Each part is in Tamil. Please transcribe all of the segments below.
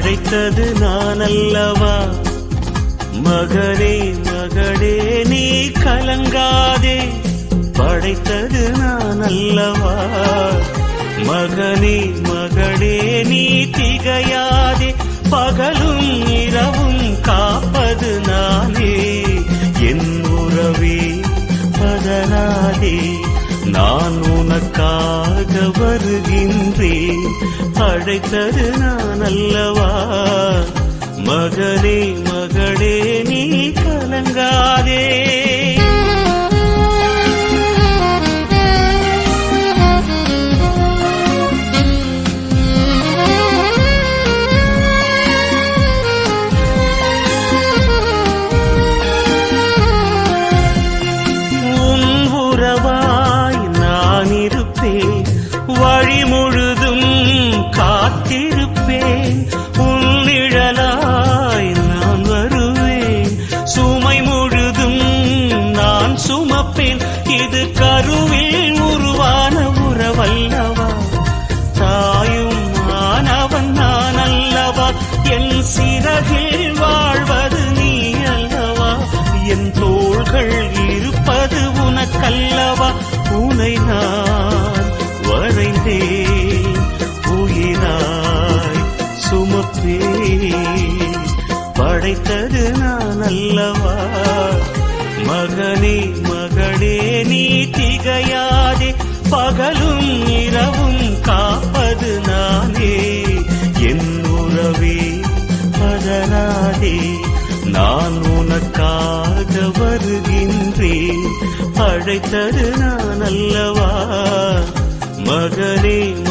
அழைத்தது நான் அல்லவா மகனே மகளே நீ கலங்காதே. படைத்தது நான் அல்லவா மகனே மகளே நீ திகையாதே. பகலும் இரவும் காப்பது நானே. என் உறவே பதனாதே. நான் உனக்காக வருகின்றேன். அழைத்தது நான் அல்லவா? மகனே வழி முழுதும் காத்திருப்பேன். உன்னிழலாய் நான் வருவேன். சுமை முழுதும் நான் சுமப்பேன். இது கருவில் உருவான உறவல்லவா? தாயும் மாணவன் நான் அல்லவா? என் சிறகில் வாழ்வது நீ அல்லவா? என் தோள்கள் இருப்பது உனக்கல்லவா? உனை நான் சுமப்பேன் படைத்தது நான் அல்லவா? மகனே மகளே நீ திகையாதே. பகலும் இரவும் காப்பது நானே. என் உறவே பதராதே நான் உனக்காக வருகின்றேன். அழைத்தது நான் அல்லவா? மகனே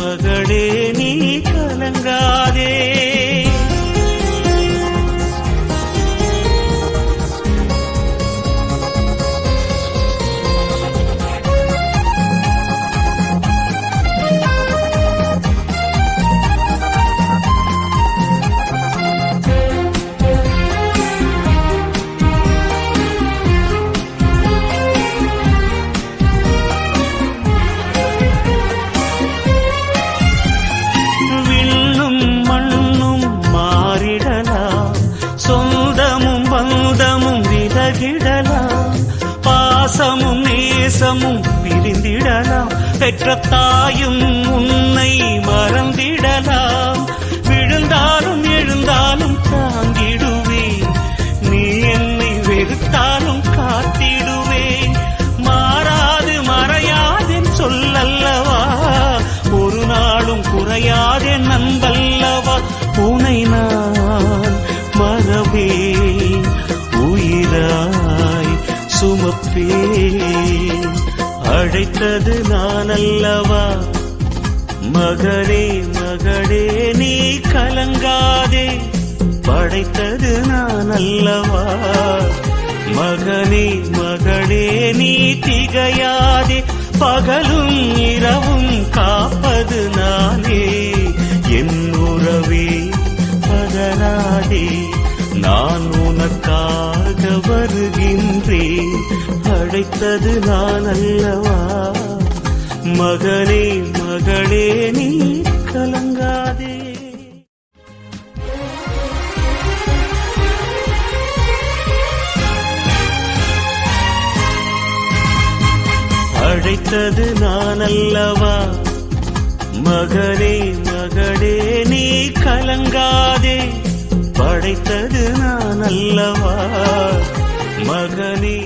பாசமும் நேசமும் பிரிந்திடலாம். பெற்ற தாயும் உன்னை மறந்திடலாம். சுமப்பேன் அழைத்தது நான் அல்லவா மகளே மகளே நீ கலங்காதே. படைத்தது நான் அல்லவா மகனே மகளே நீ திகையாதே. பகலும் இரவும் காப்பது நானே. என் உறவே பதராதே நான் உனக்காக வருகின்றேன். அழைத்தது நான் அல்லவா? மகனே மகளே நீ கலங்காதே. அழைத்தது நான் அல்லவா? மகனே மகளே நீ கலங்காதே. படைத்தது நான் அல்லவா? மகனே